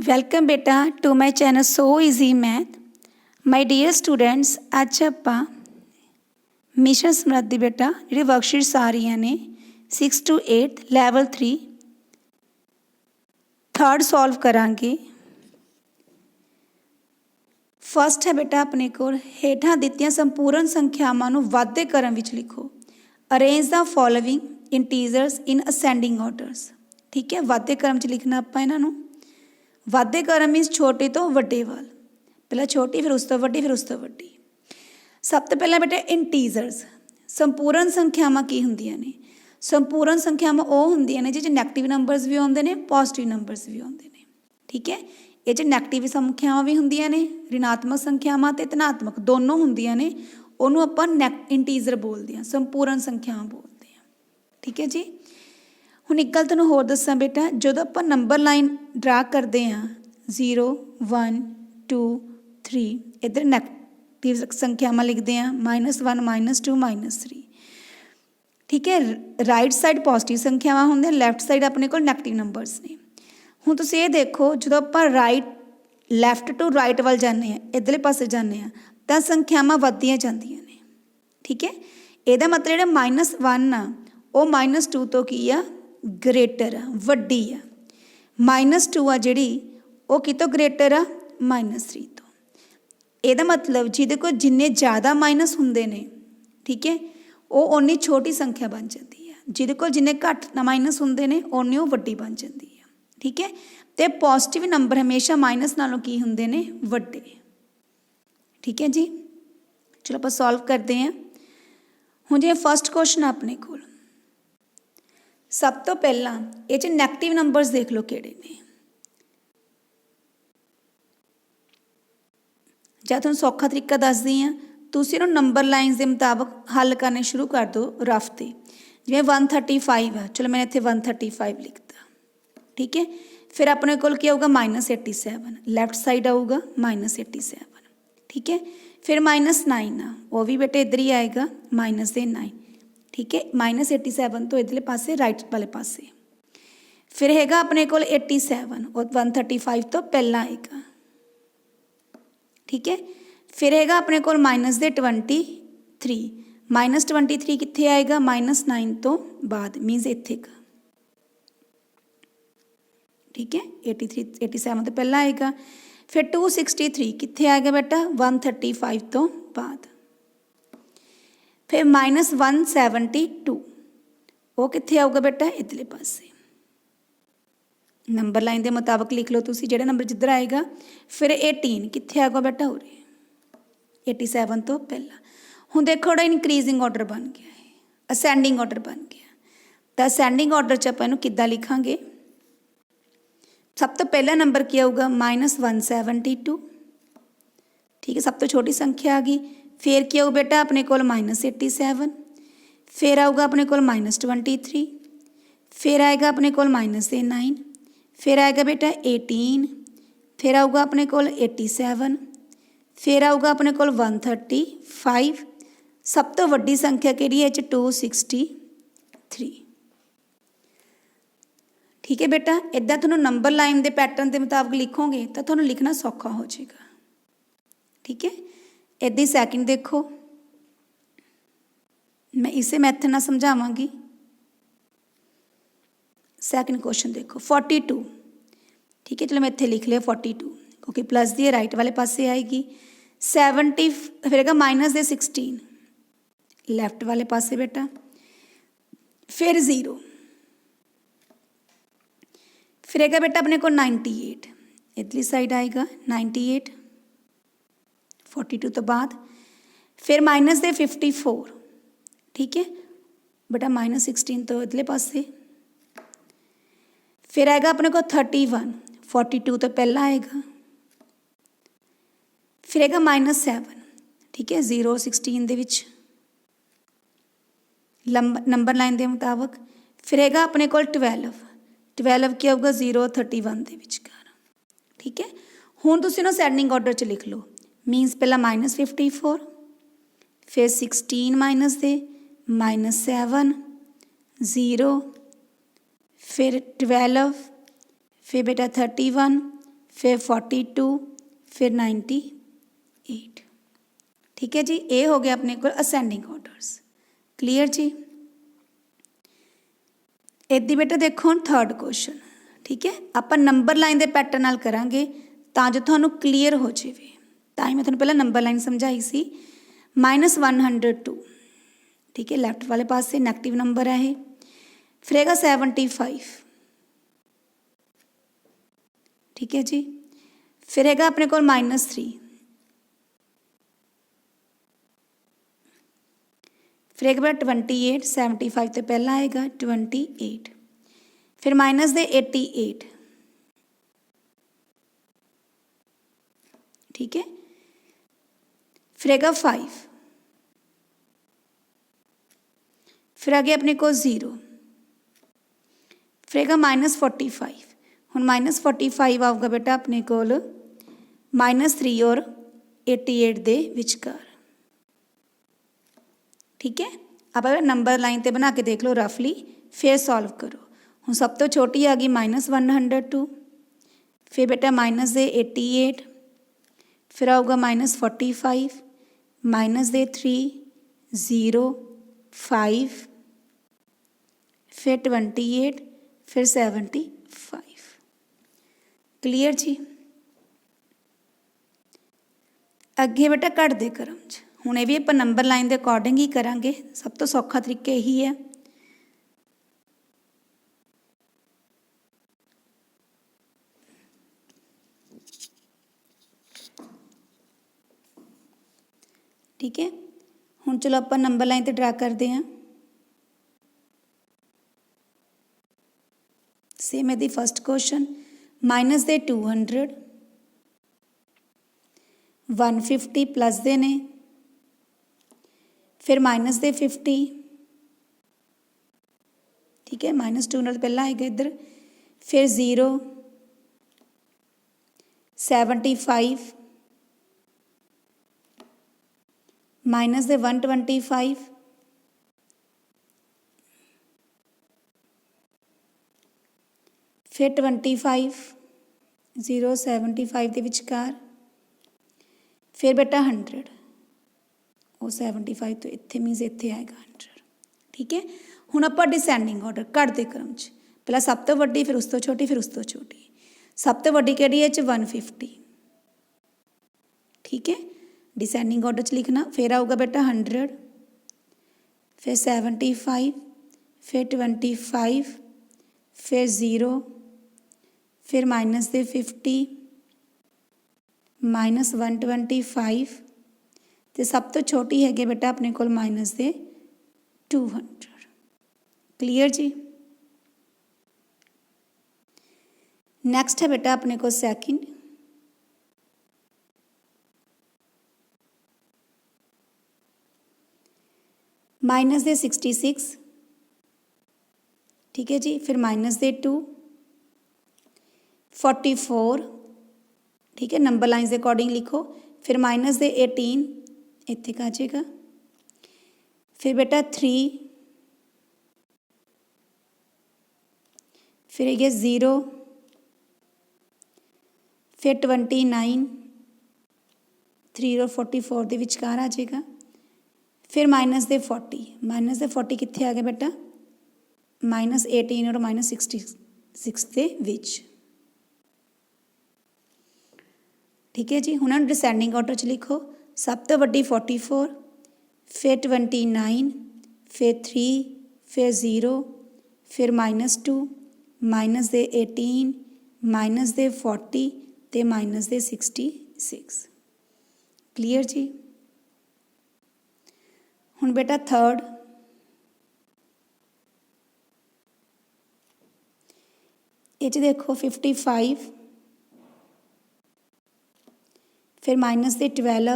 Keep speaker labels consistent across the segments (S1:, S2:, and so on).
S1: Welcome ਬੇਟਾ to my channel so easy math my dear students ਅੱਜ ਆਪਾਂ mission ਸਮਰੱਧੀ ਬੇਟਾ ਜਿਹੜੇ ਵਰਕਸ਼ੀਟਸ ਆ ਰਹੀਆਂ ਨੇ 6 ਟੂ 8 ਲੈਵਲ 3 ਥਰਡ ਸੋਲਵ ਕਰਾਂਗੇ ਫਸਟ ਹੈ ਬੇਟਾ ਆਪਣੇ ਕੋਲ ਹੇਠਾਂ ਦਿੱਤੀਆਂ ਸੰਪੂਰਨ ਸੰਖਿਆਵਾਂ ਨੂੰ ਵਾਧੇ ਕ੍ਰਮ ਵਿੱਚ ਲਿਖੋ arrange the following integers in ascending orders ਠੀਕ ਹੈ ਵਾਧੇ ਕਰਮ ਚ ਲਿਖਣਾ ਆਪਾਂ ਇਹਨਾਂ ਨੂੰ ਵਾਧੇ ਕ੍ਰਮ ਮੀਨਸ ਛੋਟੇ ਤੋਂ ਵੱਡੇ ਵੱਲ। ਪਹਿਲਾਂ ਛੋਟੀ, ਫਿਰ ਉਸ ਤੋਂ ਵੱਡੀ, ਫਿਰ ਉਸ ਤੋਂ ਵੱਡੀ। ਸਭ ਤੋਂ ਪਹਿਲਾਂ ਬੇਟਾ ਇੰਟੀਜ਼ਰਸ। ਸੰਪੂਰਨ ਸੰਖਿਆਵਾਂ ਕੀ ਹੁੰਦੀਆਂ ਨੇ? ਸੰਪੂਰਨ ਸੰਖਿਆਵਾਂ ਉਹ ਹੁੰਦੀਆਂ ਨੇ ਜਿਹਦੇ ਚ ਨੈਗੇਟਿਵ ਨੰਬਰਸ ਵੀ ਆਉਂਦੇ ਨੇ ਪੋਜ਼ਿਟਿਵ ਨੰਬਰਸ ਵੀ ਆਉਂਦੇ ਨੇ। ਠੀਕ ਹੈ? ਇਹ ਚ ਨੈਗੇਟਿਵ ਸੰਖਿਆਵਾਂ ਵੀ ਹੁੰਦੀਆਂ ਨੇ ਰਿਣਾਤਮਕ ਸੰਖਿਆਵਾਂ ਤੇ ਧਨਾਤਮਕ ਦੋਨੋਂ ਹੁੰਦੀਆਂ ਨੇ, ਉਹਨੂੰ ਆਪਾਂ ਇੰਟੀਜ਼ਰ ਬੋਲਦੇ ਹਾਂ, ਸੰਪੂਰਨ ਸੰਖਿਆਵਾਂ ਬੋਲਦੇ ਹਾਂ। ਠੀਕ ਹੈ ਜੀ? ਹੁਣ ਇੱਕ ਗੱਲ ਤੁਹਾਨੂੰ ਹੋਰ ਦੱਸਾਂ ਬੇਟਾ, ਜਦੋਂ ਆਪਾਂ ਨੰਬਰ ਲਾਈਨ ਡਰਾ ਕਰਦੇ ਹਾਂ 0 1 2 3 ਇਧਰ ਨੈਗੇਟਿਵ ਸੰਖਿਆਵਾਂ ਲਿਖਦੇ ਹਾਂ -1 -2 -3 ਠੀਕ ਹੈ ਰਾਈਟ ਸਾਈਡ ਪੋਜ਼ਿਟਿਵ ਸੰਖਿਆਵਾਂ ਹੁੰਦੀਆਂ ਲੈਫਟ ਸਾਈਡ ਆਪਣੇ ਕੋਲ ਨੈਗੇਟਿਵ ਨੰਬਰਸ ਨੇ। ਹੁਣ ਤੁਸੀਂ ਇਹ ਦੇਖੋ, ਜਦੋਂ ਆਪਾਂ ਰਾਈਟ ਲੈਫਟ ਟੂ ਰਾਈਟ ਵੱਲ ਜਾਂਦੇ ਆ ਇਧਰਲੇ ਪਾਸੇ ਜਾਂਦੇ ਆ ਤਾਂ ਸੰਖਿਆਵਾਂ ਵੱਧਦੀਆਂ ਜਾਂਦੀਆਂ ਨੇ। ਠੀਕ ਹੈ, ਇਹਦਾ ਮਤਲਬ ਜਿਹੜਾ -1 ਆ, ਉਹ -2 ਤੋਂ ਕੀ ਆ? ਗ੍ਰੇਟਰ ਆ, ਵੱਡੀ ਆ। -2 ਆ ਜਿਹੜੀ, ਉਹ ਕਿਤੋਂ ਗ੍ਰੇਟਰ ਆ? -3 ਤੋਂ। ਇਹਦਾ ਮਤਲਬ ਜਿਹਦੇ ਕੋਲ ਜਿੰਨੇ ਜ਼ਿਆਦਾ ਮਾਈਨਸ ਹੁੰਦੇ ਨੇ, ਠੀਕ ਹੈ, ਉਹ ਓਨੀ ਛੋਟੀ ਸੰਖਿਆ ਬਣ ਜਾਂਦੀ ਹੈ ਜਿਹਦੇ ਕੋਲ ਜਿੰਨੇ ਘੱਟ ਮਾਈਨਸ ਹੁੰਦੇ ਨੇ, ਓਨੀ ਉਹ ਵੱਡੀ ਬਣ ਜਾਂਦੀ ਹੈ ਠੀਕ ਹੈ। ਤੇ ਪੋਜ਼ਿਟਿਵ ਨੰਬਰ ਹਮੇਸ਼ਾ ਮਾਈਨਸ ਨਾਲੋਂ ਕੀ ਹੁੰਦੇ ਨੇ? ਵੱਡੇ। ਠੀਕ ਹੈ ਜੀ? ਚਲੋ ਆਪਾਂ ਸੋਲਵ ਕਰਦੇ ਹਾਂ। ਹੁਣ ਜੇ ਫਰਸਟ ਕੁਐਸਚਨ ਆਪਣੇ ਕੋਲ। ਸਭ ਤੋਂ ਪਹਿਲਾਂ ਇਹ ਚ ਨੈਗੇਟਿਵ ਨੰਬਰਸ ਦੇਖ ਲਓ ਕਿਹੜੇ ਨੇ। ਜਾਂ ਤੁਹਾਨੂੰ ਸੌਖਾ ਤਰੀਕਾ ਦੱਸਦੀ ਆ ਤੁਸੀਂ ਇਹਨੂੰ ਨੰਬਰ ਲਾਈਨਸ ਦੇ ਮੁਤਾਬਕ ਹੱਲ ਕਰਨੇ ਸ਼ੁਰੂ ਕਰ ਦਿਓ ਰਫ ਤੇ। ਜਿਵੇਂ 135 ਆ, ਚਲੋ ਮੈਂ ਇੱਥੇ 135 ਲਿਖਤਾ। ਠੀਕ ਹੈ? ਫਿਰ ਆਪਣੇ ਕੋਲ ਕੀ ਆਊਗਾ? -87 ਲੈਫਟ ਸਾਈਡ ਆਊਗਾ -87 ਠੀਕ ਹੈ? ਫਿਰ -9 ਆ, ਉਹ ਵੀ ਬੇਟੇ ਇੱਧਰ ਹੀ ਆਏਗਾ ਮਾਈਨਸ ਦੇ 9 ਠੀਕ ਹੈ -87 ਤੋਂ ਇਧਰਲੇ ਪਾਸੇ ਰਾਈਟ ਵਾਲੇ ਪਾਸੇ ਫਿਰ ਹੈਗਾ ਆਪਣੇ ਕੋਲ 87 ਉਹ 135 ਤੋਂ ਪਹਿਲਾਂ ਆਏਗਾ ਠੀਕ ਹੈ ਫਿਰ ਹੈਗਾ ਆਪਣੇ ਕੋਲ ਮਾਈਨਸ ਦੇ 23 ਮਾਈਨਸ 23 ਕਿੱਥੇ ਆਏਗਾ ਮਾਈਨਸ 9 ਤੋਂ ਬਾਅਦ ਮੀਨਸ ਇੱਥੇ ਕਾ ਠੀਕ ਹੈ 83 87 ਤੋਂ ਪਹਿਲਾਂ ਆਏਗਾ ਫਿਰ 263 ਕਿੱਥੇ ਆਏਗਾ ਬੇਟਾ 135 ਤੋਂ ਬਾਅਦ ਫਿਰ ਮਾਈਨਸ 172 ਉਹ ਕਿੱਥੇ ਆਊਗਾ ਬੇਟਾ? ਇਧਰਲੇ ਪਾਸੇ। ਨੰਬਰ ਲਾਈਨ ਦੇ ਮੁਤਾਬਕ ਲਿਖ ਲਓ ਤੁਸੀਂ, ਜਿਹੜਾ ਨੰਬਰ ਜਿੱਧਰ ਆਏਗਾ, ਫਿਰ 18 ਕਿੱਥੇ ਆਊਗਾ ਬੇਟਾ ਉਰੇ? 87 ਤੋਂ ਪਹਿਲਾਂ। ਹੁਣ ਦੇਖੋ ਜਿਹੜਾ ਇਨਕਰੀਜ਼ਿੰਗ ਆਰਡਰ ਬਣ ਗਿਆ ਹੈ ਅਸੈਂਡਿੰਗ ਆਰਡਰ ਬਣ ਗਿਆ। ਤਾਂ ਅਸੈਂਡਿੰਗ ਆਰਡਰ ਚ ਆਪਾਂ ਇਹਨੂੰ ਕਿੱਦਾਂ ਲਿਖਾਂਗੇ? ਸਭ ਤੋਂ ਪਹਿਲਾ ਨੰਬਰ ਕੀ ਆਊਗਾ? -172 ਠੀਕ ਹੈ, ਸਭ ਤੋਂ ਛੋਟੀ ਸੰਖਿਆ ਆ ਗਈ। ਫਿਰ ਕੀ ਆਊ ਬੇਟਾ? ਆਪਣੇ ਕੋਲ -87 ਫਿਰ ਆਊਗਾ ਆਪਣੇ ਕੋਲ -23 ਫਿਰ ਆਏਗਾ ਆਪਣੇ ਕੋਲ -9 ਫਿਰ ਆਏਗਾ ਬੇਟਾ 18 ਫਿਰ ਆਊਗਾ ਆਪਣੇ ਕੋਲ 87 ਫਿਰ ਆਊਗਾ ਆਪਣੇ ਕੋਲ 135 ਸਭ ਤੋਂ ਵੱਡੀ ਸੰਖਿਆ ਕਿਹੜੀ ਹੈ? ਇਹ ਚ 263 ਠੀਕ ਹੈ ਬੇਟਾ? ਇਦਾਂ ਤੁਹਾਨੂੰ ਨੰਬਰ ਲਾਈਨ ਦੇ ਪੈਟਰਨ ਦੇ ਮੁਤਾਬਕ ਲਿਖੋਗੇ ਤਾਂ ਤੁਹਾਨੂੰ ਲਿਖਣਾ ਸੌਖਾ ਹੋ ਜਾਏਗਾ। ਠੀਕ ਹੈ? ਇਦਾਂ ਹੀ ਸੈਕਿੰਡ ਦੇਖੋ। ਮੈਂ ਇਸੇ ਮੈਥਡ ਨਾਲ ਸਮਝਾਵਾਂਗੀ। ਸੈਕਿੰਡ ਕੁਐਸਚਨ ਦੇਖੋ 42 ਠੀਕ ਹੈ, ਚਲੋ ਮੈਂ ਇੱਥੇ ਲਿਖ ਲਿਆ 42 ਕਿਉਂਕਿ ਪਲੱਸ ਦੀ ਰਾਈਟ ਵਾਲੇ ਪਾਸੇ ਆਏਗੀ। 70 ਫਿਰੇਗਾ ਮਾਈਨਸ ਦੇ 16 ਲੈਫਟ ਵਾਲੇ ਪਾਸੇ ਬੇਟਾ। ਫਿਰ 0 ਫਿਰ ਹੈਗਾ ਬੇਟਾ ਆਪਣੇ ਕੋਲ 98 ਇਧਰਲੀ ਸਾਈਡ ਆਏਗਾ 98 42 ਤੋਂ ਬਾਅਦ। ਫਿਰ ਮਾਈਨਸ ਦੇ 54 ਠੀਕ ਹੈ? ਬਟਾ ਮਾਈਨਸ 16 ਤੋਂ ਇਧਰਲੇ ਪਾਸੇ। ਫਿਰ ਆਏਗਾ ਆਪਣੇ ਕੋਲ 31 42 ਤੋਂ ਪਹਿਲਾਂ ਆਏਗਾ। ਫਿਰ ਹੈਗਾ ਮਾਈਨਸ 7 ਠੀਕ ਹੈ? 0 16 ਦੇ ਵਿੱਚ। ਨੰਬਰ ਲਾਈਨ ਦੇ ਮੁਤਾਬਕ। ਫਿਰ ਹੈਗਾ ਆਪਣੇ ਕੋਲ 12 12 ਕੀ ਆਊਗਾ? 0 31 ਦੇ ਵਿਚਕਾਰ। ਠੀਕ ਹੈ? ਹੁਣ ਤੁਸੀਂ ਇਹਨੂੰ ਸੈਂਡਿੰਗ ਆਰਡਰ ਚ ਲਿਖ ਲਓ। ਮੀਨਸ ਪਹਿਲਾਂ -54 ਫਿਰ 16 ਮਾਈਨਸ ਦੇ -7 0 ਫਿਰ 12 ਫਿਰ ਬੇਟਾ 31 ਫਿਰ 42 ਫਿਰ 98 ਠੀਕ ਹੈ ਜੀ ਇਹ ਹੋ ਗਿਆ ਆਪਣੇ ਕੋਲ ਅਸੈਂਡਿੰਗ ਆਰਡਰਸ ਕਲੀਅਰ ਜੀ ਇੱਦੀ ਬੇਟਾ ਦੇਖੋ ਹੁਣ ਥਰਡ ਕੁਐਸਚਨ ਠੀਕ ਹੈ ਆਪਾਂ ਨੰਬਰ ਲਾਈਨ ਦੇ ਪੈਟਰਨ ਨਾਲ ਕਰਾਂਗੇ ਤਾਂ ਜੋ ਤੁਹਾਨੂੰ ਕਲੀਅਰ ਹੋ ਜਾਵੇ ਤਾਂ ਹੀ ਮੈਂ ਤੁਹਾਨੂੰ ਪਹਿਲਾਂ ਨੰਬਰ ਲਾਈਨ ਸਮਝਾਈ ਸੀ -102 ਠੀਕ ਹੈ ਲੈਫਟ ਵਾਲੇ ਪਾਸੇ ਨੈਗੇਟਿਵ ਨੰਬਰ ਹੈ ਇਹ ਫਿਰ ਹੈਗਾ 75 ਠੀਕ ਹੈ ਜੀ ਫਿਰ ਹੈਗਾ ਆਪਣੇ ਕੋਲ -3 ਫਿਰ ਇੱਕ ਵਾਰ 28 75 ਤੋਂ ਪਹਿਲਾਂ ਆਏਗਾ 28 ਫਿਰ ਮਾਈਨਸ ਦੇ 88 ਠੀਕ ਹੈ ਫਿਰ ਹੈਗਾ 5 ਫਿਰ ਅੱਗੇ ਆਪਣੇ ਕੋਲ 0 ਫਿਰ ਹੈਗਾ ਮਾਈਨਸ 45 ਹੁਣ ਮਾਈਨਸ 45 ਆਊਗਾ ਬੇਟਾ ਆਪਣੇ ਕੋਲ ਮਾਈਨਸ 3 ਔਰ 88 ਦੇ ਵਿਚਕਾਰ ਠੀਕ ਹੈ ਆਪਾਂ ਨੰਬਰ ਲਾਈਨ ਤੇ ਬਣਾ ਕੇ ਦੇਖ ਲਓ ਰਫਲੀ ਫਿਰ ਸੋਲਵ ਕਰੋ ਹੁਣ ਸਭ ਤੋਂ ਛੋਟੀ ਆ ਗਈ -102 ਫਿਰ ਬੇਟਾ ਮਾਈਨਸ ਦੇ 88 ਫਿਰ ਆਊਗਾ -45 ਮਾਈਨਸ ਦੇ 3 0 5 ਫਿਰ 28 ਫਿਰ 75 ਕਲੀਅਰ ਜੀ ਅੱਗੇ ਬੇਟਾ ਕੱਢ ਦੇ ਕਰਮ ਚ। ਹੁਣ ਇਹ ਵੀ ਆਪਾਂ ਨੰਬਰ ਲਾਈਨ ਦੇ ਅਕੋਰਡਿੰਗ ਹੀ ਕਰਾਂਗੇ। ਸਭ ਤੋਂ ਸੌਖਾ ਤਰੀਕਾ ਇਹੀ ਹੈ। ਠੀਕ ਹੈ ਹੁਣ ਚਲੋ ਆਪਾਂ ਨੰਬਰ ਲਾਈਨ ਤੇ ਡਰਾ ਕਰਦੇ ਹਾਂ ਸੇਮ ਹੈ ਦੀ ਫਰਸਟ ਕੁਐਸਚਨ ਮਾਈਨਸ ਦੇ 200 150 ਪਲੱਸ ਦੇ ਨੇ ਫਿਰ ਮਾਈਨਸ ਦੇ 50 ਠੀਕ ਹੈ ਮਾਈਨਸ 2 ਨਾਲ ਪਹਿਲਾਂ ਆਏਗਾ ਇੱਧਰ ਫਿਰ 0 75 ਮਾਈਨਸ ਦੇ 125 ਫਿਰ 25 0 75 ਦੇ ਵਿਚਕਾਰ ਫਿਰ ਬੇਟਾ 100 ਉਹ 75 ਤੋਂ ਇੱਥੇ ਮੀਨਸ ਇੱਥੇ ਆਏਗਾ 100 ਠੀਕ ਹੈ ਹੁਣ ਆਪਾਂ ਡਿਸੈਂਡਿੰਗ ਆਰਡਰ ਘਟਦੇ ਕ੍ਰਮ ਚ ਪਹਿਲਾਂ ਸਭ ਤੋਂ ਵੱਡੀ ਫਿਰ ਉਸ ਤੋਂ ਛੋਟੀ ਫਿਰ ਉਸ ਤੋਂ ਛੋਟੀ ਸਭ ਤੋਂ ਵੱਡੀ ਕਿਹੜੀ ਹੈ ਚ 150 ਠੀਕ ਹੈ ਡਿਸੈਂਡਿੰਗ ਆਰਡਰ ਚ ਲਿਖਣਾ ਫਿਰ ਆਊਗਾ ਬੇਟਾ 100 ਫਿਰ 75 ਫਿਰ 25 ਫਿਰ 0 ਫਿਰ ਮਾਈਨਸ ਦੇ 50 ਮਾਈਨਸ 125 ਤੇ ਸਭ ਤੋਂ ਛੋਟੀ ਹੈਗੀ ਬੇਟਾ ਆਪਣੇ ਕੋਲ ਮਾਈਨਸ ਦੇ 200 ਕਲੀਅਰ ਜੀ ਨੈਕਸਟ ਹੈ ਬੇਟਾ ਆਪਣੇ ਕੋਲ ਸੈਕਿੰਡ ਮਾਈਨਸ ਦੇ 66 ਠੀਕ ਹੈ ਜੀ ਫਿਰ ਮਾਈਨਸ ਦੇ 2 44 ਠੀਕ ਹੈ ਨੰਬਰ ਲਾਈਨਸ ਦੇ ਅਕੋਰਡਿੰਗ ਲਿਖੋ ਫਿਰ ਮਾਈਨਸ ਦੇ 18 ਇੱਥੇ ਕਾ ਜਾਏਗਾ ਫਿਰ ਬੇਟਾ 3 ਫਿਰ ਇਹ ਗਿਆ 0 ਫਿਰ 29 3 ਔਰ 44 ਦੇ ਵਿਚਕਾਰ ਆ ਜਾਏਗਾ ਫਿਰ ਮਾਈਨਸ ਦੇ 40 ਮਾਈਨਸ ਦੇ 40 ਕਿੱਥੇ ਆ ਗਿਆ ਬੇਟਾ ਮਾਈਨਸ 18 ਔਰ ਮਾਈਨਸ 66 ਦੇ ਵਿੱਚ ਠੀਕ ਹੈ ਜੀ ਹੁਣ ਇਹਨੂੰ ਡਿਸੈਂਡਿੰਗ ਆਰਡਰ ਚ ਲਿਖੋ ਸਭ ਤੋਂ ਵੱਡੀ 44 ਫਿਰ 29 ਫਿਰ 3 ਫਿਰ 0 ਫਿਰ ਮਾਈਨਸ 2 ਮਾਈਨਸ ਦੇ 18 ਮਾਈਨਸ ਦੇ 40 ਤੇ ਮਾਈਨਸ ਦੇ 66 ਕਲੀਅਰ ਜੀ ਹੁਣ ਬੇਟਾ ਥਰਡ ਇਹ 'ਚ ਦੇਖੋ 55 ਫਿਰ ਮਾਈਨਸ ਦੇ 12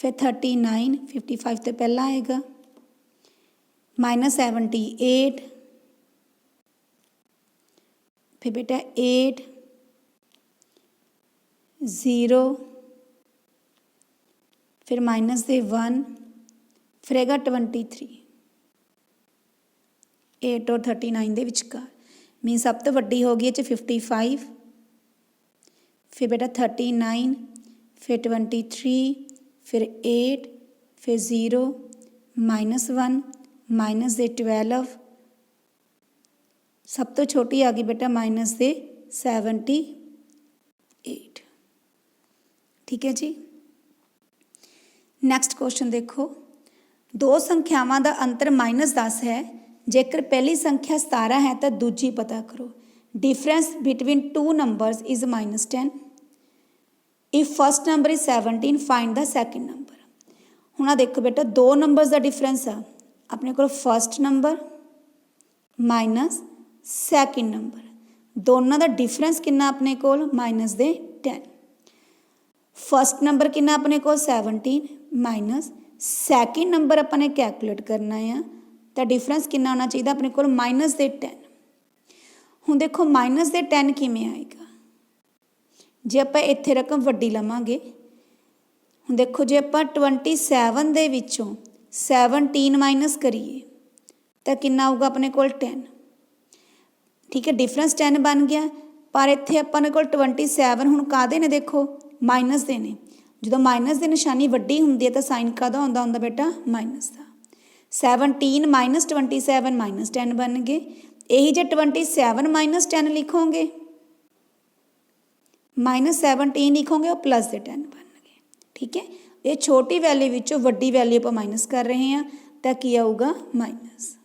S1: ਫਿਰ 39 55 ਤੋਂ ਪਹਿਲਾਂ ਆਏਗਾ ਮਾਈਨਸ 78 ਫਿਰ ਬੇਟਾ 8 0 ਫਿਰ ਮਾਈਨਸ ਦੇ 1 ਫਿਰ ਹੈਗਾ 23 8 ਔਰ 39 ਦੇ ਵਿਚਕਾਰ। ਮੀਨ ਸਭ ਤੋਂ ਵੱਡੀ ਹੋ ਗਈ ਇਹ 'ਚ 55 ਫਿਰ ਬੇਟਾ 39 ਫਿਰ 23 ਫਿਰ 8 ਫਿਰ 0 ਮਾਈਨਸ 1 ਮਾਈਨਸ ਦੇ 12 ਸਭ ਤੋਂ ਛੋਟੀ ਆ ਗਈ ਬੇਟਾ ਮਾਈਨਸ ਦੇ 78 ਠੀਕ ਹੈ ਜੀ? ਨੈਕਸਟ ਕੁਐਸਚਨ ਦੇਖੋ ਦੋ ਸੰਖਿਆਵਾਂ ਦਾ ਅੰਤਰ -10 ਹੈ ਜੇਕਰ ਪਹਿਲੀ ਸੰਖਿਆ 17 ਹੈ ਤਾਂ ਦੂਜੀ ਪਤਾ ਕਰੋ difference between two numbers is -10 if first number is 17 find the second number ਹੁਣ ਆ ਦੇਖੋ ਬੇਟਾ ਦੋ ਨੰਬਰਸ ਦਾ ਡਿਫਰੈਂਸ ਆ ਆਪਣੇ ਕੋਲ first number minus second number ਦੋਨਾਂ ਦਾ ਡਿਫਰੈਂਸ ਕਿੰਨਾ ਆਪਣੇ ਕੋਲ ਮਾਈਨਸ ਦੇ 10 ਫਰਸਟ ਨੰਬਰ ਕਿੰਨਾ ਆਪਣੇ ਕੋਲ 17 ਮਾਈਨਸ ਸੈਕਿੰਡ ਨੰਬਰ ਆਪਾਂ ਨੇ ਕੈਲਕੂਲੇਟ ਕਰਨਾ ਆ। ਤਾਂ ਡਿਫਰੈਂਸ ਕਿੰਨਾ ਹੋਣਾ ਚਾਹੀਦਾ? ਆਪਣੇ ਕੋਲ ਮਾਈਨਸ ਦੇ 10 ਹੁਣ ਦੇਖੋ ਮਾਈਨਸ ਦੇ 10 ਕਿਵੇਂ ਆਏਗਾ? ਜੇ ਆਪਾਂ ਇੱਥੇ ਰਕਮ ਵੱਡੀ ਲਵਾਂਗੇ, ਹੁਣ ਦੇਖੋ, ਜੇ ਆਪਾਂ 27 ਦੇ ਵਿੱਚੋਂ 17 ਮਾਈਨਸ ਕਰੀਏ, ਤਾਂ ਕਿੰਨਾ ਆਊਗਾ ਆਪਣੇ ਕੋਲ 10 ਠੀਕ ਹੈ ਡਿਫਰੈਂਸ 10 ਬਣ ਗਿਆ। ਪਰ ਇੱਥੇ ਆਪਾਂ ਨੇ ਕੋਲ 27 ਹੁਣ ਕਾਦੇ ਨੇ ਦੇਖੋ? ਮਾਈਨਸ ਦੇ ਨੇ। ਜਦੋਂ ਮਾਈਨਸ ਦੀ ਨਿਸ਼ਾਨੀ ਵੱਡੀ ਹੁੰਦੀ ਹੈ ਤਾਂ ਸਾਈਨ ਕਾਦਾ ਹੁੰਦਾ ਹੁੰਦਾ ਬੇਟਾ? ਮਾਈਨਸ ਦਾ। 17 ਮਾਈਨਸ 27 ਮਾਈਨਸ 10 ਬਣ ਗਏ। ਇਹੀ ਜੇ 27 ਮਾਈਨਸ 10 ਲਿਖੋਗੇ, ਮਾਈਨਸ 17 ਲਿਖੋਗੇ, ਉਹ ਪਲੱਸ ਦੇ 10 ਗਏ। ਠੀਕ ਹੈ? ਇਹ ਛੋਟੀ ਵੈਲਿਊ ਵਿੱਚੋਂ ਵੱਡੀ ਵੈਲਿਊ ਆਪਾਂ ਮਾਈਨਸ ਕਰ ਰਹੇ ਹਾਂ, ਤਾਂ ਕੀ ਆਊਗਾ? ਮਾਈਨਸ।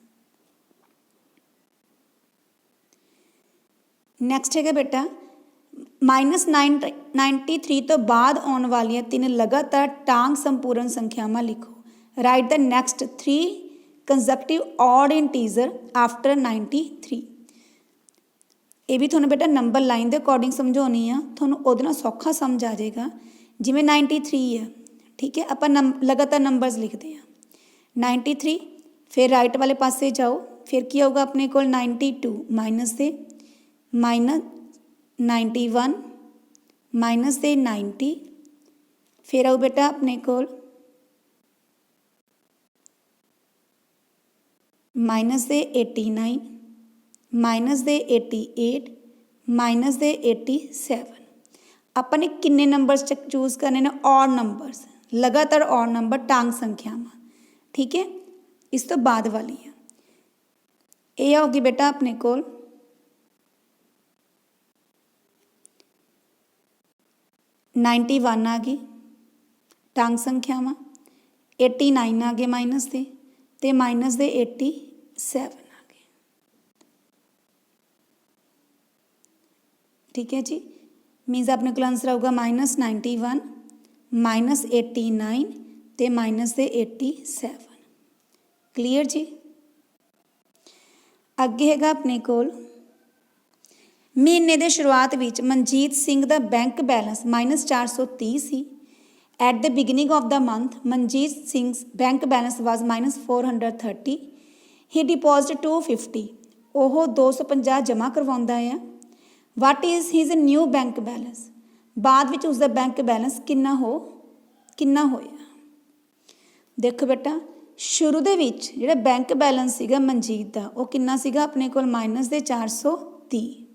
S1: ਨੈਕਸਟ ਹੈਗਾ ਬੇਟਾ 93 ਤੋਂ ਬਾਅਦ ਆਉਣ ਵਾਲੀਆਂ ਤਿੰਨ ਲਗਾਤਾਰ ਟਾਂਗ ਸੰਪੂਰਨ ਸੰਖਿਆਵਾਂ ਲਿਖੋ। Write the next 3 consecutive odd integer after 93 ਇਹ ਵੀ ਤੁਹਾਨੂੰ ਬੇਟਾ ਨੰਬਰ ਲਾਈਨ ਦੇ ਅਕੋਰਡਿੰਗ ਸਮਝਾਉਣੀ ਆ। ਤੁਹਾਨੂੰ ਉਹਦੇ ਨਾਲ ਸੌਖਾ ਸਮਝ ਆ ਜਾਏਗਾ। ਜਿਵੇਂ 93 ਹੈ ਠੀਕ ਹੈ, ਆਪਾਂ ਲਗਾਤਾਰ ਨੰਬਰਸ ਲਿਖਦੇ ਆ। 93 ਫਿਰ ਰਾਈਟ ਵਾਲੇ ਪਾਸੇ ਜਾਓ। ਫਿਰ ਕੀ ਹੋਊਗਾ ਆਪਣੇ ਕੋਲ? 92 ਮਾਈਨਸ ਦੇ। ਮਾਈਨਸ 91 ਮਾਈਨਸ ਦੇ 90 ਫਿਰ ਆਓ ਬੇਟਾ ਆਪਣੇ ਕੋਲ ਮਾਈਨਸ ਦੇ 89 ਮਾਈਨਸ ਦੇ 88 ਮਾਈਨਸ ਦੇ 87 ਆਪਾਂ ਨੇ ਕਿੰਨੇ ਨੰਬਰਸ ਚ ਚੂਜ਼ ਕਰਨੇ ਨੇ ਔਡ ਨੰਬਰਸ ਲਗਾਤਾਰ ਔਡ ਨੰਬਰ ਟਾਂਗ ਸੰਖਿਆਵਾਂ ਠੀਕ ਹੈ ਇਸ ਤੋਂ ਬਾਅਦ ਵਾਲੀ ਆ ਇਹ ਆਉਗੀ ਬੇਟਾ ਆਪਣੇ ਕੋਲ ਨਾਈਨਟੀ ਵਨ ਆ ਗਈ ਟੰਗ ਸੰਖਿਆਵਾਂ 89 ਆ ਗਏ ਮਾਈਨਸ ਦੇ ਤੇ ਮਾਈਨਸ ਦੇ 87 ਆ ਗਏ ਠੀਕ ਹੈ ਜੀ ਮੀਨਸ ਆਪਣੇ ਕੋਲ ਆਨਸਰ ਆਊਗਾ ਮਾਈਨਸ 91 ਮਾਈਨਸ 89 ਤੇ ਮਾਈਨਸ ਦੇ 87 ਕਲੀਅਰ ਜੀ ਅੱਗੇ ਹੈਗਾ ਆਪਣੇ ਕੋਲ ਮਹੀਨੇ ਦੇ ਸ਼ੁਰੂਆਤ ਵਿੱਚ ਮਨਜੀਤ ਸਿੰਘ ਦਾ bank balance -430 C at the beginning of the month Manjit Singh's bank balance was -430 he deposit 250 ਉਹ 250 ਜਮ੍ਹਾਂ ਕਰਵਾਉਂਦਾ ਹੈ what is his new bank balance ਬਾਅਦ ਵਿੱਚ ਉਸ ਦਾ ਬੈਂਕ ਬੈਲੈਂਸ ਕਿੰਨਾ ਹੋ, ਕਿੰਨਾ ਹੋਇਆ? ਦੇਖੋ ਬੇਟਾ, ਸ਼ੁਰੂ ਦੇ ਵਿੱਚ ਜਿਹੜਾ ਬੈਂਕ ਬੈਲੈਂਸ ਸੀਗਾ ਮਨਜੀਤ ਦਾ, ਉਹ ਕਿੰਨਾ ਸੀਗਾ? ਆਪਣੇ ਕੋਲ ਮਾਈਨਸ ਦੇ 430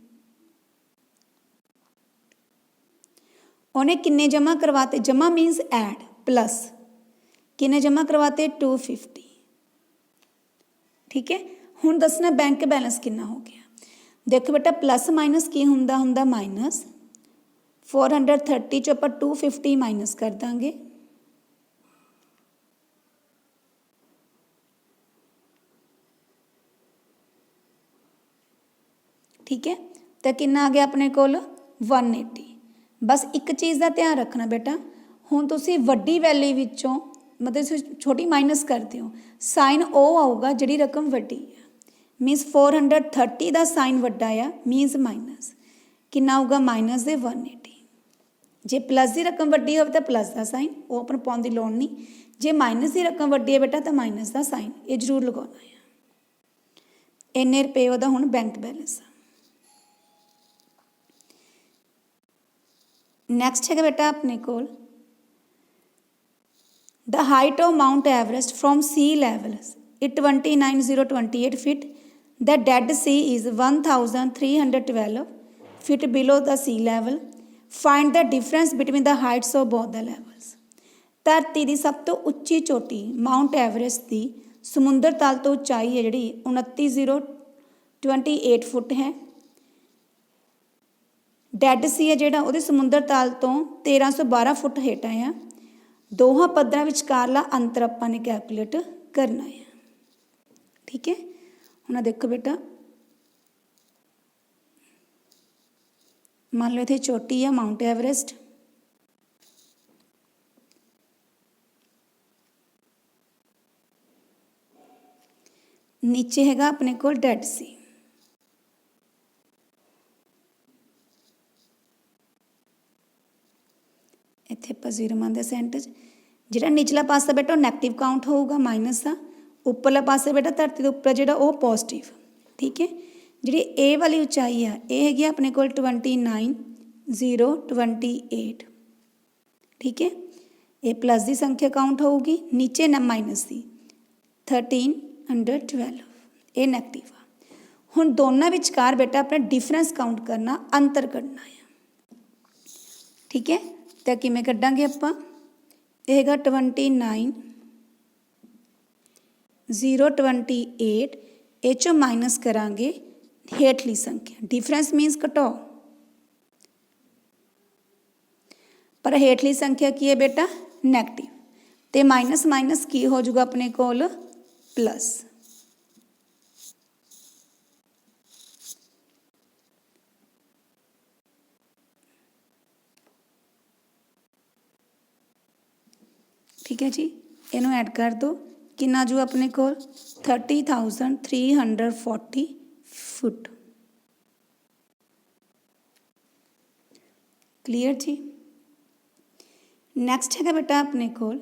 S1: ਉਹਨੇ ਕਿੰਨੇ ਜਮ੍ਹਾਂ ਕਰਵਾਤੇ ਜਮ੍ਹਾਂ ਮੀਨਸ ਐਡ ਪਲੱਸ ਕਿੰਨੇ ਜਮ੍ਹਾਂ ਕਰਵਾਤੇ 250 ਠੀਕ ਹੈ ਹੁਣ ਦੱਸਣਾ ਬੈਂਕ ਬੈਲੈਂਸ ਕਿੰਨਾ ਹੋ ਗਿਆ ਦੇਖੋ ਬੇਟਾ ਪਲੱਸ ਮਾਈਨਸ ਕੀ ਹੁੰਦਾ ਹੁੰਦਾ ਮਾਈਨਸ 430 ਚੋਂ ਆਪਾਂ 250 ਮਾਈਨਸ ਕਰ ਦਾਂਗੇ ਠੀਕ ਹੈ ਤਾਂ ਕਿੰਨਾ ਆ ਗਿਆ ਆਪਣੇ ਕੋਲ 180 ਬਸ ਇੱਕ ਚੀਜ਼ ਦਾ ਧਿਆਨ ਰੱਖਣਾ ਬੇਟਾ। ਹੁਣ ਤੁਸੀਂ ਵੱਡੀ ਵੈਲਿਊ ਵਿੱਚੋਂ ਮਤਲਬ ਤੁਸੀਂ ਛੋਟੀ ਮਾਈਨਸ ਕਰਦੇ ਹੋ। ਸਾਈਨ ਉਹ ਆਊਗਾ ਜਿਹੜੀ ਰਕਮ ਵੱਡੀ ਹੈ ਮੀਨਸ 430 ਦਾ ਸਾਈਨ ਵੱਡਾ ਆ ਮੀਨਸ ਮਾਈਨਸ ਕਿੰਨਾ ਆਊਗਾ? ਮਾਈਨਸ ਦੇ 180 ਜੇ ਪਲੱਸ ਦੀ ਰਕਮ ਵੱਡੀ ਹੋਵੇ ਤਾਂ ਪਲੱਸ ਦਾ ਸਾਈਨ, ਉਹ ਆਪਣ ਪਾਉਣ ਦੀ ਲੋੜ ਨਹੀਂ। ਜੇ ਮਾਈਨਸ ਦੀ ਰਕਮ ਵੱਡੀ ਹੈ ਬੇਟਾ ਤਾਂ ਮਾਈਨਸ ਦਾ ਸਾਈਨ, ਇਹ ਜ਼ਰੂਰ ਲਗਾਉਣਾ ਹੈ ਇੰਨੇ ਰੁਪਏ ਉਹਦਾ ਹੁਣ ਬੈਂਕ ਬੈਲੈਂਸ ਆ। ਨੈਕਸਟ ਹੈਗਾ ਬੇਟਾ ਆਪਣੇ ਕੋਲ the height of Mount Everest from sea level it 29028 feet the Dead Sea is 1312 feet below the sea level find the difference between the heights of both the levels ਧਰਤੀ ਦੀ ਸਭ ਤੋਂ ਉੱਚੀ ਚੋਟੀ ਮਾਉਂਟ ਐਵਰੈਸਟ ਦੀ ਸਮੁੰਦਰ ਤਲ ਤੋਂ ਉਚਾਈ ਹੈ ਜਿਹੜੀ 29028 ਫੁੱਟ ਹੈ ਡੈਡ ਸੀ ਹੈ ਜਿਹੜਾ, ਉਹਦੇ ਸਮੁੰਦਰ ਤਲ ਤੋਂ 1312 ਫੁੱਟ ਹੇਠਾਂ ਆ। ਦੋਹਾਂ ਪੱਧਰਾਂ ਵਿਚਕਾਰਲਾ ਅੰਤਰ ਆਪਾਂ ਨੇ ਕੈਲਕੂਲੇਟ ਕਰਨਾ ਹੈ ਠੀਕ ਹੈ? ਹੁਣ ਦੇਖੋ ਬੇਟਾ। ਮੰਨ ਲਓ ਇੱਥੇ ਚੋਟੀ ਆ ਮਾਊਂਟ ਐਵਰੈਸਟ ਨੀਚੇ ਹੈਗਾ ਆਪਣੇ ਕੋਲ ਡੈਡ ਸੀ। ਇੱਥੇ ਆਪਾਂ ਜ਼ੀਰੋ ਮੰਨਦੇ ਸੈਂਟਰ 'ਚ ਜਿਹੜਾ ਨਿਚਲਾ ਪਾਸਾ ਬੇਟਾ ਉਹ ਨੈਗੇਟਿਵ ਕਾਊਂਟ ਹੋਊਗਾ ਮਾਈਨਸ ਦਾ ਉੱਪਰਲਾ ਪਾਸਾ ਬੇਟਾ ਧਰਤੀ ਦੇ ਉੱਪਰ ਜਿਹੜਾ ਉਹ ਪੋਜ਼ਿਟਿਵ ਠੀਕ ਹੈ? ਜਿਹੜੀ ਇਹ ਵਾਲੀ ਉਚਾਈ ਆ, ਇਹ ਹੈਗੀ ਆ ਆਪਣੇ ਕੋਲ 29028 ਠੀਕ ਹੈ? ਇਹ ਪਲੱਸ ਦੀ ਸੰਖਿਆ ਕਾਊਂਟ ਹੋਊਗੀ, ਨੀਚੇ ਨਾ ਮਾਈਨਸ ਦੀ। 1312 ਇਹ ਨੈਗੇਟਿਵ ਆ। ਹੁਣ ਦੋਨਾਂ ਵਿਚਕਾਰ ਬੇਟਾ ਆਪਣਾ ਡਿਫਰੈਂਸ ਕਾਊਂਟ ਕਰਨਾ, ਅੰਤਰ ਕੱਢਣਾ ਹੈ ਠੀਕ ਹੈ? ਤਾਂ ਕਿਵੇਂ ਕੱਢਾਂਗੇ ਆਪਾਂ? ਇਹ ਹੈਗਾ 29 028 ਇਹ ਚੋਂ ਮਾਈਨਸ ਕਰਾਂਗੇ ਹੇਠਲੀ ਸੰਖਿਆ। ਡਿਫਰੈਂਸ ਮੀਨਸ ਘਟਾਓ। ਪਰ ਹੇਠਲੀ ਸੰਖਿਆ ਕੀ ਹੈ ਬੇਟਾ? ਨੈਗੇਟਿਵ ਤੇ ਮਾਈਨਸ ਮਾਈਨਸ ਕੀ ਹੋ ਜਾਊਗਾ ਆਪਣੇ ਕੋਲ? ਪਲੱਸ ਠੀਕ ਹੈ ਜੀ, ਇਹਨੂੰ ਐਡ ਕਰ ਦਿਓ। ਕਿੰਨਾ ਜੂ ਆਪਣੇ ਕੋਲ? 30340 ਫੁੱਟ ਕਲੀਅਰ ਜੀ? ਨੈਕਸਟ ਹੈਗਾ ਬੇਟਾ ਆਪਣੇ ਕੋਲ।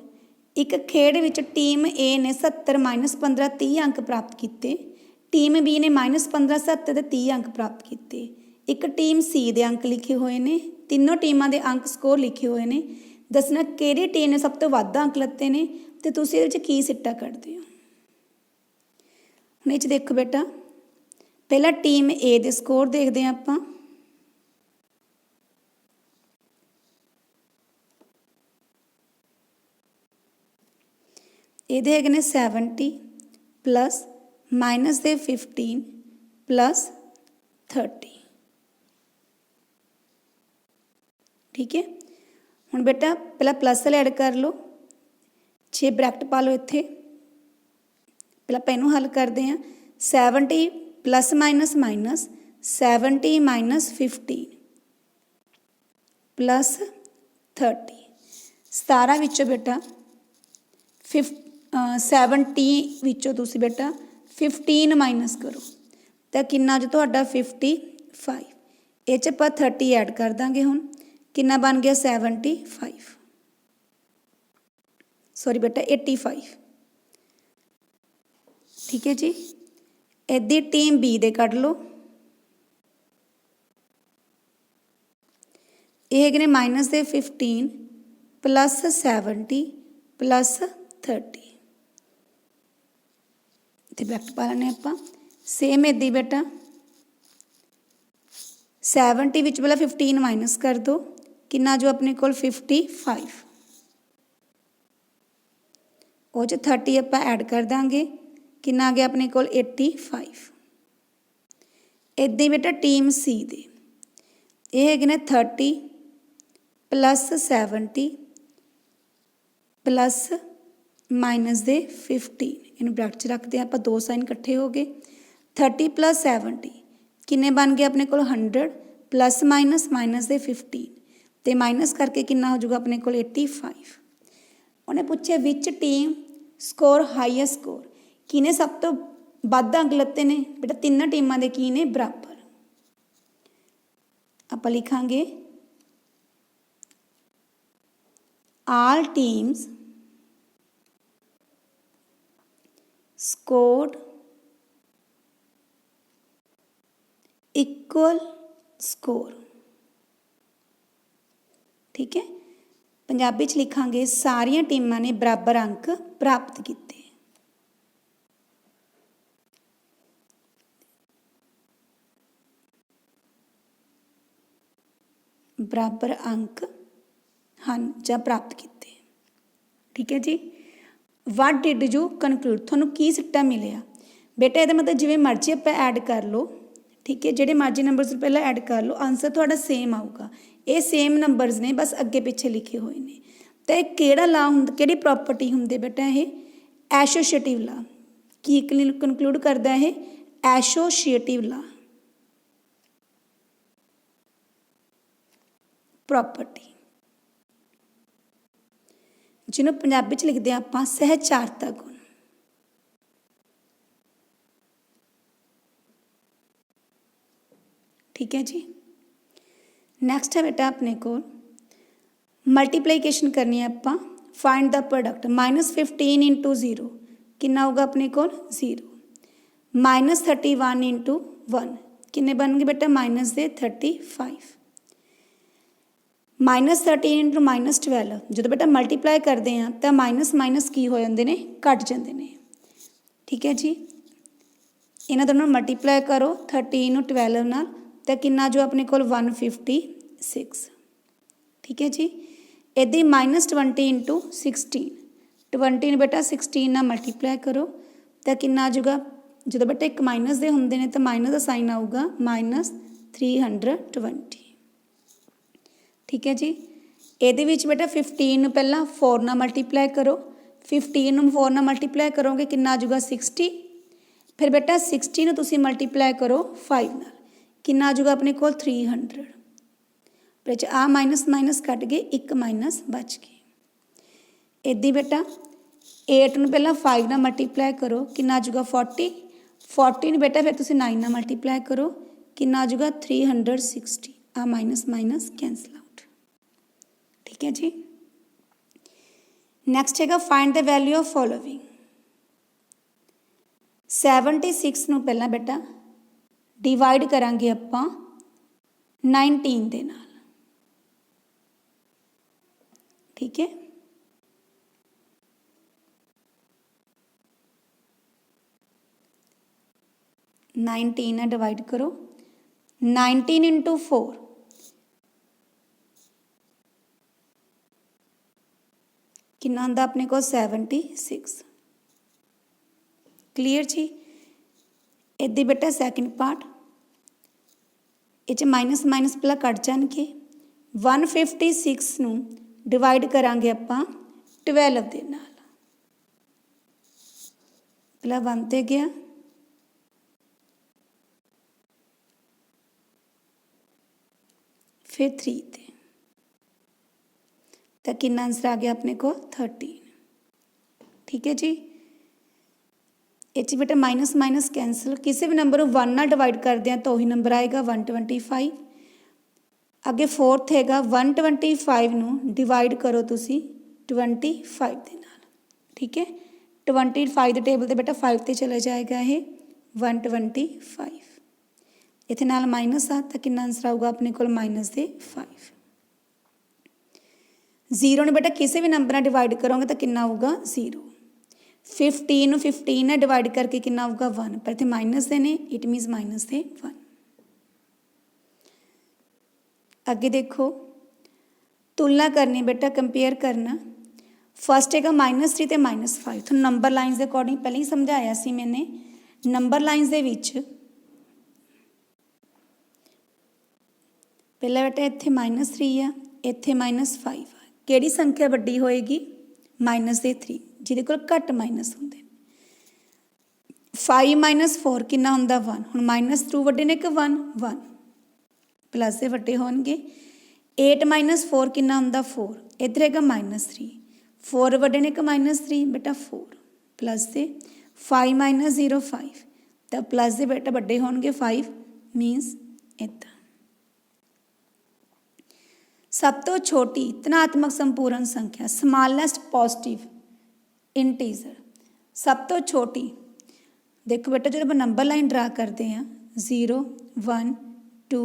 S1: ਇੱਕ ਖੇਡ ਵਿੱਚ ਟੀਮ A ਨੇ 70 15 30 ਅੰਕ ਪ੍ਰਾਪਤ ਕੀਤੇ। ਟੀਮ B ਨੇ -15 70 ਤੇ 30 ਅੰਕ ਪ੍ਰਾਪਤ ਕੀਤੇ। ਇੱਕ ਟੀਮ C ਦੇ ਅੰਕ ਲਿਖੇ ਹੋਏ ਨੇ। ਤਿੰਨੋਂ ਟੀਮਾਂ ਦੇ ਅੰਕ ਸਕੋਰ ਲਿਖੇ ਹੋਏ ਨੇ। ਦੱਸਣਾ ਕਿਹੜੀ ਟੀਮ ਨੇ ਸਭ ਤੋਂ ਵੱਧ ਅੰਕ ਲੱਤੇ ਨੇ ਤੇ ਤੁਸੀਂ ਇਹਦੇ ਵਿੱਚ ਕੀ ਸਿੱਟਾ ਕੱਢਦੇ ਹੋ? ਹੁਣ ਇਹ ਚ ਦੇਖੋ ਬੇਟਾ, ਪਹਿਲਾਂ ਟੀਮ A ਦੇ ਸਕੋਰ ਦੇਖਦੇ ਹਾਂ ਆਪਾਂ। ਇਹਦੇ ਹੈਗੇ ਨੇ 70 ਪਲੱਸ ਮਾਈਨਸ ਦੇ 15 ਪਲੱਸ 30 ਠੀਕ ਹੈ? ਹੁਣ ਬੇਟਾ, ਪਹਿਲਾਂ ਪਲੱਸ ਵਾਲੇ ਐਡ ਕਰ ਲਓ। 6 ਬ੍ਰੈਕਟ ਪਾ ਲਓ ਇੱਥੇ। ਪਹਿਲਾਂ ਆਪਾਂ ਇਹਨੂੰ ਹੱਲ ਕਰਦੇ ਹਾਂ। 70 plus minus minus 70 minus 15 plus 30 17 ਵਿੱਚੋਂ ਬੇਟਾ 50 70 ਵਿੱਚੋਂ ਤੁਸੀਂ ਬੇਟਾ 15 ਮਾਈਨਸ ਕਰੋ। ਤਾਂ ਕਿੰਨਾ ਜੋ ਤੁਹਾਡਾ? 55 ਇਹ ਚ ਆਪਾਂ 30 ਐਡ ਕਰ ਦਾਂਗੇ ਹੁਣ। ਕਿੰਨਾ ਬਣ ਗਿਆ? 75 ਸੌਰੀ ਬੇਟਾ 85 ਠੀਕ ਹੈ ਜੀ। ਇਹਦੀ ਟੀਮ ਬੀ ਦੇ ਕੱਢ ਲਓ। ਇਹ ਹੈਗੇ ਨੇ ਮਾਈਨਸ ਦੇ 15 ਪਲੱਸ 70 ਪਲੱਸ 30 ਤੇ ਬੈਕ ਪਾ ਲੈਣੇ ਆਪਾਂ। ਸੇਮ ਇਦਾਂ ਹੀ ਬੇਟਾ। 70 ਵਿੱਚ ਪਹਿਲਾਂ 15 ਮਾਈਨਸ ਕਰ ਦੋ ਕਿੰਨਾ ਜੋ ਆਪਣੇ ਕੋਲ 55 ਉਹ ਚ 30 ਆਪਾਂ ਐਡ ਕਰ ਦਾਂਗੇ। ਕਿੰਨਾ ਆ ਗਿਆ ਆਪਣੇ ਕੋਲ 85 ਇਦਾਂ ਹੀ ਬੇਟਾ ਟੀਮ ਸੀ ਦੇ। ਇਹ ਹੈਗੇ ਨੇ 30 ਪਲੱਸ 70 ਪਲੱਸ ਮਾਈਨਸ ਦੇ 15 ਇਹਨੂੰ ਬ੍ਰੈਕਟ 'ਚ ਰੱਖਦੇ ਹਾਂ, ਆਪਾਂ ਦੋ ਸਾਈਨ ਇਕੱਠੇ ਹੋ ਗਏ। 30 ਪਲੱਸ 70 ਕਿੰਨੇ ਬਣ ਗਏ ਆਪਣੇ ਕੋਲ 100 ਪਲੱਸ ਮਾਈਨਸ ਮਾਈਨਸ ਦੇ 15 ਤੇ ਮਾਈਨਸ ਕਰਕੇ ਕਿੰਨਾ ਹੋ ਜਾਊਗਾ ਆਪਣੇ ਕੋਲ 85 ਉਹਨੇ ਪੁੱਛਿਆ ਵਿੱਚ ਟੀਮ ਸਕੋਰ ਹਾਈਐਸਟ ਸਕੋਰ ਕਿਨੇ ਸਭ ਤੋਂ ਵੱਧ ਅੰਕ ਲੱਤੇ ਨੇ? ਬੇਟਾ, ਤਿੰਨਾਂ ਟੀਮਾਂ ਦੇ ਕੀ ਨੇ? ਬਰਾਬਰ। ਆਪਾਂ ਲਿਖਾਂਗੇ, all teams scored equal score. ਠੀਕ ਹੈ? ਪੰਜਾਬੀ 'ਚ ਲਿਖਾਂਗੇ, ਸਾਰੀਆਂ ਟੀਮਾਂ ਨੇ ਬਰਾਬਰ ਅੰਕ ਪ੍ਰਾਪਤ ਕੀਤੇ। ਬਰਾਬਰ ਅੰਕ ਹਨ ਜਾਂ ਪ੍ਰਾਪਤ ਕੀਤੇ। ਠੀਕ ਹੈ ਜੀ? ਵਾਟ ਡਿਡ ਯੂ ਕਨਕਲੂਡ ਤੁਹਾਨੂੰ ਕੀ ਸਿੱਟਾ ਮਿਲਿਆ? ਬੇਟਾ, ਇਹਦਾ ਮਤਲਬ ਜਿਵੇਂ ਮਰਜ਼ੀ ਆਪਾਂ ਐਡ ਕਰ ਲਓ। ਠੀਕ ਹੈ? ਜਿਹੜੇ ਮਰਜ਼ੀ ਨੰਬਰਸ ਪਹਿਲਾਂ ਐਡ ਕਰ ਲਓ। ਆਨਸਰ ਤੁਹਾਡਾ ਸੇਮ ਆਊਗਾ। ਇਹ ਸੇਮ ਨੰਬਰਸ ਨੇ, ਬਸ ਅੱਗੇ ਪਿੱਛੇ ਲਿਖੇ ਹੋਏ ਨੇ। ਤਾਂ ਇਹ ਕਿਹੜਾ ਲਾ ਹੁੰਦਾ, ਕਿਹੜੀ ਪ੍ਰਾਪਰਟੀ ਹੁੰਦੀ ਬੇਟਾ ਇਹ? ਐਸੋਸੀਏਟਿਵ ਲਾ ਕੀ ਕਨਕਲੂਡ ਕਰਦਾ ਇਹ? ਐਸੋਸੀਏਟਿਵ ਲਾ ਪ੍ਰਾਪਰਟੀ ਜਿਹਨੂੰ ਪੰਜਾਬੀ ਚ ਲਿਖਦੇ ਹਾਂ ਆਪਾਂ, ਸਹਿਚਾਰਤਾ ਗੁਣ। ਠੀਕ ਹੈ ਜੀ? ਨੈਕਸਟ ਹੈ ਬੇਟਾ ਆਪਣੇ ਕੋਲ। ਮਲਟੀਪਲੀਕੇਸ਼ਨ ਕਰਨੀ ਹੈ ਆਪਾਂ। ਫਾਈਂਡ ਦਾ ਪ੍ਰੋਡਕਟ -15 into 0 ਕਿੰਨਾ ਹੋਊਗਾ ਆਪਣੇ ਕੋਲ? 0 -31 into 1 ਕਿੰਨੇ ਬਣਨਗੇ ਬੇਟਾ? ਮਾਈਨਸ ਦੇ 35 ਮਾਈਨਸ 13 ਇੰਟੂ ਮਾਈਨਸ 12 ਜਦੋਂ ਬੇਟਾ ਮਲਟੀਪਲਾਈ ਕਰਦੇ ਆ ਤਾਂ ਮਾਈਨਸ ਮਾਈਨਸ ਕੀ ਹੋ ਜਾਂਦੇ ਨੇ? ਕੱਟ ਜਾਂਦੇ ਨੇ। ਠੀਕ ਹੈ ਜੀ? ਇਹਨਾਂ ਦੋਨਾਂ ਨੂੰ ਮਲਟੀਪਲਾਈ ਕਰੋ। 13 ਨੂੰ 12 ਨਾਲ ਤਾਂ ਕਿੰਨਾ ਜੋ ਆਪਣੇ ਕੋਲ 156 ਠੀਕ ਹੈ ਜੀ? ਇਹਦੀ ਮਾਈਨਸ 20 ਇੰਟੂ 16 20 ਨੂੰ ਬੇਟਾ 16 ਨਾਲ ਮਲਟੀਪਲਾਈ ਕਰੋ, ਤਾਂ ਕਿੰਨਾ ਆ ਜਾਊਗਾ? ਜਦੋਂ ਬੇਟਾ ਇੱਕ ਮਾਈਨਸ ਦੇ ਹੁੰਦੇ ਨੇ, ਤਾਂ ਮਾਈਨਸ ਦਾ ਸਾਈਨ ਆਊਗਾ ਮਾਈਨਸ 320 ਠੀਕ ਹੈ ਜੀ? ਇਹਦੇ ਵਿੱਚ ਬੇਟਾ 15 ਨੂੰ ਪਹਿਲਾਂ 4 ਨਾਲ ਮਲਟੀਪਲਾਈ ਕਰੋ। 15 ਨੂੰ 4 ਨਾਲ ਮਲਟੀਪਲਾਈ ਕਰੋਗੇ, ਕਿੰਨਾ ਆ ਜਾਊਗਾ? 60 ਫਿਰ ਬੇਟਾ 60 ਨੂੰ ਤੁਸੀਂ ਮਲਟੀਪਲਾਈ ਕਰੋ 5 ਨਾਲ। ਕਿੰਨਾ ਆ ਜਾਊਗਾ ਆਪਣੇ ਕੋਲ? 300 ਵਿੱਚ ਆ ਮਾਈਨਸ ਮਾਈਨਸ ਕੱਟ ਗਏ, ਇੱਕ ਮਾਈਨਸ ਬਚ ਗਏ। ਇੱਦੀ ਬੇਟਾ 8 ਨੂੰ ਪਹਿਲਾਂ 5 ਨਾਲ ਮਲਟੀਪਲਾਈ ਕਰੋ, ਕਿੰਨਾ ਆ ਜਾਊਗਾ? 40 40 ਨੂੰ ਬੇਟਾ, ਫਿਰ ਤੁਸੀਂ 9 ਨਾਲ ਮਲਟੀਪਲਾਈ ਕਰੋ, ਕਿੰਨਾ ਆ ਜਾਊਗਾ? 360 ਆ ਮਾਈਨਸ ਮਾਈਨਸ ਕੈਂਸਲ ਆਊਟ ਠੀਕ ਹੈ ਜੀ? ਨੈਕਸਟ ਹੈਗਾ find the value of following 76 ਨੂੰ ਪਹਿਲਾਂ ਬੇਟਾ ਡਿਵਾਈਡ ਕਰਾਂਗੇ ਆਪਾਂ 19 ਦੇ ਨਾਲ ਠੀਕ ਹੈ नाइनटीन है डिवाइड करो नाइनटीन इंटू फोर किन्ना आंदा अपने को सैवनटी सिक्स क्लीयर जी इदी बेटा सैकेंड पार्ट ਇਹ 'ਚ ਮਾਈਨਸ ਮਾਈਨਸ ਪਹਿਲਾਂ ਕੱਟ ਜਾਣਗੇ। 156 ਨੂੰ ਡਿਵਾਈਡ ਕਰਾਂਗੇ ਆਪਾਂ 12 ਦੇ ਨਾਲ। ਪਹਿਲਾਂ 1 ਤੇ ਗਿਆ। ਫਿਰ 3 ਤੇ। ਤਾਂ ਕਿੰਨਾ ਆਨਸਰ ਆ ਗਿਆ ਆਪਣੇ ਕੋਲ? 13 ਠੀਕ ਹੈ ਜੀ? ਇਹ 'ਚ ਬੇਟਾ ਮਾਈਨਸ ਮਾਈਨਸ ਕੈਂਸਲ ਕਿਸੇ ਵੀ ਨੰਬਰ ਨੂੰ 1 ਨਾਲ ਡਿਵਾਈਡ ਕਰਦੇ ਆ ਤਾਂ ਉਹੀ ਨੰਬਰ ਆਏਗਾ 125 ਅੱਗੇ ਫੋਰਥ ਹੈਗਾ 125 ਨੂੰ ਡਿਵਾਈਡ ਕਰੋ ਤੁਸੀਂ 25 ਦੇ ਨਾਲ, ਠੀਕ ਹੈ? 25 ਦੇ ਟੇਬਲ ਤੇ ਬੇਟਾ 5 ਤੇ ਚਲਾ ਜਾਏਗਾ ਇਹ 125 ਇੱਥੇ ਨਾਲ ਮਾਈਨਸ ਆ ਤਾਂ ਕਿੰਨਾ ਆਨਸਰ ਆਊਗਾ ਆਪਣੇ ਕੋਲ ਮਾਈਨਸ ਦੇ 5 0 ਨੂੰ ਬੇਟਾ ਕਿਸੇ ਵੀ ਨੰਬਰ ਨਾਲ ਡਿਵਾਈਡ ਕਰੋਗੇ ਤਾਂ ਕਿੰਨਾ ਆਊਗਾ ਜ਼ੀਰੋ 15 ਨੂੰ 15 ਨਾਲ ਡਿਵਾਈਡ ਕਰਕੇ ਕਿੰਨਾ ਆਊਗਾ 1 ਪਰ ਇੱਥੇ ਮਾਈਨਸ ਦੇ ਨੇ ਇਟ ਮੀਨਸ ਮਾਈਨਸ ਦੇ 1 ਅੱਗੇ ਦੇਖੋ, ਤੁਲਨਾ ਕਰਨੀ ਬੇਟਾ ਕੰਪੇਅਰ ਕਰਨਾ। ਫਸਟ ਹੈਗਾ -3 ਤੇ -5 ਤੁਹਾਨੂੰ ਨੰਬਰ ਲਾਈਨਸ ਦੇ ਅਕੋਰਡਿੰਗ ਪਹਿਲਾਂ ਹੀ ਸਮਝਾਇਆ ਸੀ ਮੈਨੇ। ਨੰਬਰ ਲਾਈਨਸ ਦੇ ਵਿੱਚ ਪਹਿਲਾ ਬੇਟਾ ਇੱਥੇ -3 ਆ, ਇੱਥੇ -5 ਆ। ਕਿਹੜੀ ਸੰਖਿਆ ਵੱਡੀ ਹੋਏਗੀ? ਮਾਈਨਸ ਦੇ 3 ਜਿਹਦੇ ਕੋਲ ਘੱਟ ਮਾਈਨਸ ਹੁੰਦੇ 5 4 ਕਿੰਨਾ ਹੁੰਦਾ? 1 ਹੁਣ ਮਾਈਨਸ 2 ਵੱਡੇ ਨੇ ਕਿ 1 1 ਪਲੱਸ ਦੇ ਵੱਡੇ ਹੋਣਗੇ। 8 4 ਕਿੰਨਾ ਹੁੰਦਾ? 4 ਇੱਧਰ ਹੈਗਾ -3 4 ਵੱਡੇ ਨੇ ਕਿ -3 ਬੇਟਾ 4 ਪਲੱਸ ਦੇ 5 0 5 ਤਾਂ ਪਲੱਸ ਦੇ ਬੇਟਾ ਵੱਡੇ ਹੋਣਗੇ 5 ਮੀਨਸ ਇੱਦਾਂ। ਸਭ ਤੋਂ ਛੋਟੀ ਧਨਾਤਮਕ ਸੰਪੂਰਨ ਸੰਖਿਆ ਸਮਾਲੈਸਟ ਪੋਜ਼ਿਟਿਵ ਇੰਟੀਜ਼ਰ ਸਭ ਤੋਂ ਛੋਟੀ ਦੇਖੋ ਬੇਟਾ ਜਦੋਂ ਆਪਾਂ ਨੰਬਰ ਲਾਈਨ ਡਰਾ ਕਰਦੇ ਆ 0 1 2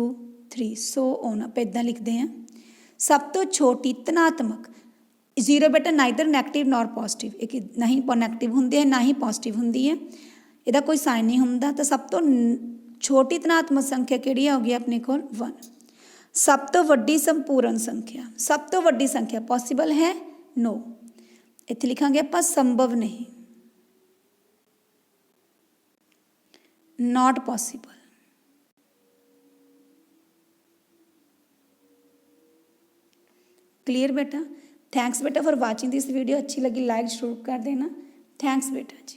S1: 3 ਸੋ ਔਨ ਆਪਾਂ ਇਦਾਂ ਲਿਖਦੇ ਆ ਸਭ ਤੋਂ ਛੋਟੀ ਧਨਾਤਮਕ 0 ਬੇਟਾ ਨਾਈਦਰ 네ਗੇਟਿਵ ਨੋਰ ਪੋਜ਼ਿਟਿਵ ਇਹ ਕਿ ਨਹੀਂ ਨੈਗੇਟਿਵ ਹੁੰਦੀ ਹੈ ਨਾ ਹੀ ਪੋਜ਼ਿਟਿਵ ਹੁੰਦੀ ਹੈ ਇਹਦਾ ਕੋਈ ਸਾਈਨ ਨਹੀਂ ਹੁੰਦਾ ਤਾਂ ਸਭ ਤੋਂ ਛੋਟੀ ਧਨਾਤਮਕ ਸੰਖਿਆ ਕਿਹੜੀ ਹੋਗੀ ਆਪਣੇ ਕੋਲ 1 ਸਭ ਤੋਂ ਵੱਡੀ ਸੰਪੂਰਨ ਸੰਖਿਆ ਸਭ ਤੋਂ ਵੱਡੀ ਸੰਖਿਆ ਪੋਸੀਬਲ ਹੈ ਨੋ ਇੱਥੇ ਲਿਖਾਂਗੇ ਆਪਾਂ ਸੰਭਵ ਨਹੀਂ not possible क्लियर बेटा थैंक्स बेटा फॉर वाचिंग दिस वीडियो अच्छी लगी लाइक जरूर कर देना थैंक्स बेटा जी